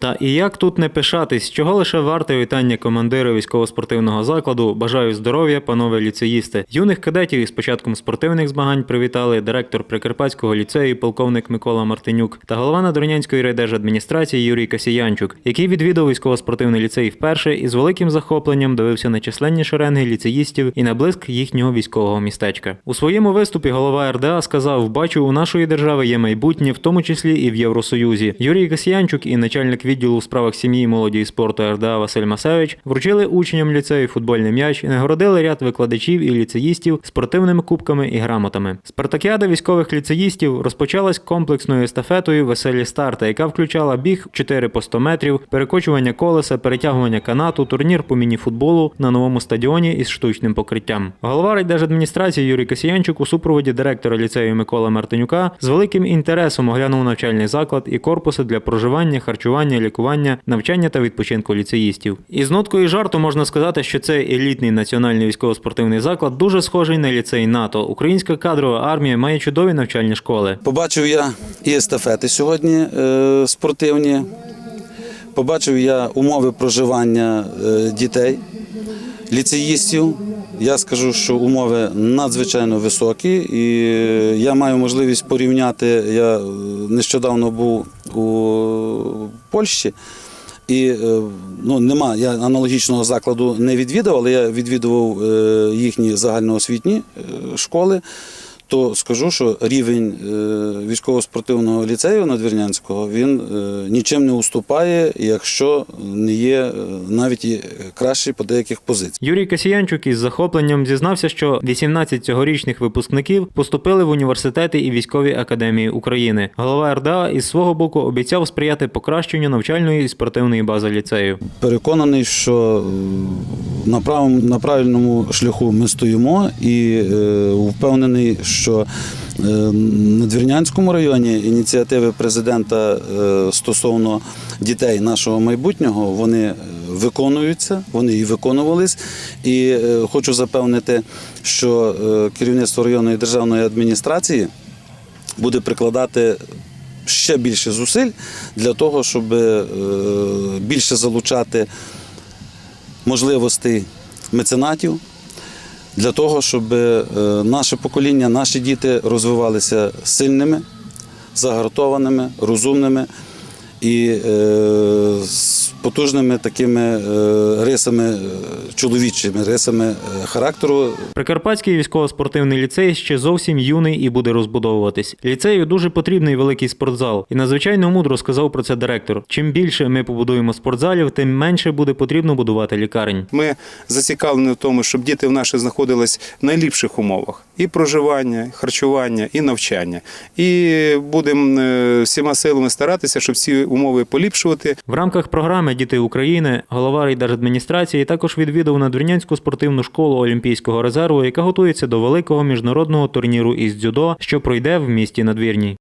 Та і як тут не пишатись, чого лише варте вітання командира військово-спортивного закладу. Бажаю здоров'я, панове ліцеїсти. Юних кадетів із початком спортивних змагань привітали директор Прикарпатського ліцею, полковник Микола Мартинюк та голова Надвірнянської райдержадміністрації Юрій Касіянчук, який відвідав військово-спортивний ліцей вперше і з великим захопленням дивився на численні шеренги ліцеїстів і на блиск їхнього військового містечка. У своєму виступі голова РДА сказав: бачу, у нашої держави є майбутнє, в тому числі і в Євросоюзі. Юрій Касіянчук і начальник відділу у справах сім'ї, молоді і спорту РДА Василь Масевич вручили учням ліцею футбольний м'яч і нагородили ряд викладачів і ліцеїстів спортивними кубками і грамотами. Спартакіада військових ліцеїстів розпочалась комплексною естафетою веселі старта, яка включала біг 4 по 100 метрів, перекочування колеса, перетягування канату, турнір по мініфутболу на новому стадіоні із штучним покриттям. Голова райдержадміністрації Юрій Касіянчук у супроводі директора ліцею Микола Мартинюка з великим інтересом оглянув навчальний заклад і корпуси для проживання, харчування, лікування, навчання та відпочинку ліцеїстів. Із ноткою жарту можна сказати, що цей елітний національний військово-спортивний заклад дуже схожий на ліцей НАТО. Українська кадрова армія має чудові навчальні школи. Побачив я і естафети сьогодні е, спортивні. Побачив я умови проживання е, дітей, ліцеїстів. Я скажу, що умови надзвичайно високі, і е, я маю можливість порівняти. Я е, нещодавно був у Польщі. І е, ну, нема, я аналогічного закладу не відвідав, але я відвідував їхні загальноосвітні школи. То скажу, що рівень е, військово-спортивного ліцею Надвірнянського він е, нічим не уступає, якщо не є е, навіть і кращий по деяких позиціях. Юрій Касіянчук із захопленням зізнався, що 18 цьогорічних випускників поступили в університети і військові академії України. Голова РДА із свого боку обіцяв сприяти покращенню навчальної і спортивної бази ліцею. Переконаний, що на правому на правильному шляху ми стоїмо, і е, впевнений, що е, на Двірнянському районі ініціативи президента е, стосовно дітей нашого майбутнього вони виконуються, вони і виконувались. І е, хочу запевнити, що е, керівництво районної державної адміністрації буде прикладати ще більше зусиль для того, щоб е, більше залучати можливостей меценатів, для того, щоб е, наше покоління, наші діти розвивалися сильними, загартованими, розумними і е, з потужними такими е, рисами, е, чоловічими рисами характеру, Прикарпатський військово-спортивний ліцей ще зовсім юний і буде розбудовуватись. Ліцею дуже потрібний великий спортзал. І надзвичайно мудро сказав про це директор. Чим більше ми побудуємо спортзалів, тим менше буде потрібно будувати лікарень. Ми зацікавлені в тому, щоб діти в наші знаходились в найліпших умовах і проживання, і харчування, і навчання. І будемо всіма силами старатися, щоб ці умови поліпшувати. В рамках програми Діти України голова райдержадміністрації також відвідав Надвірнянську спортивну школу Олімпійського резерву, яка готується до великого міжнародного турніру із дзюдо, що пройде в місті Надвірній.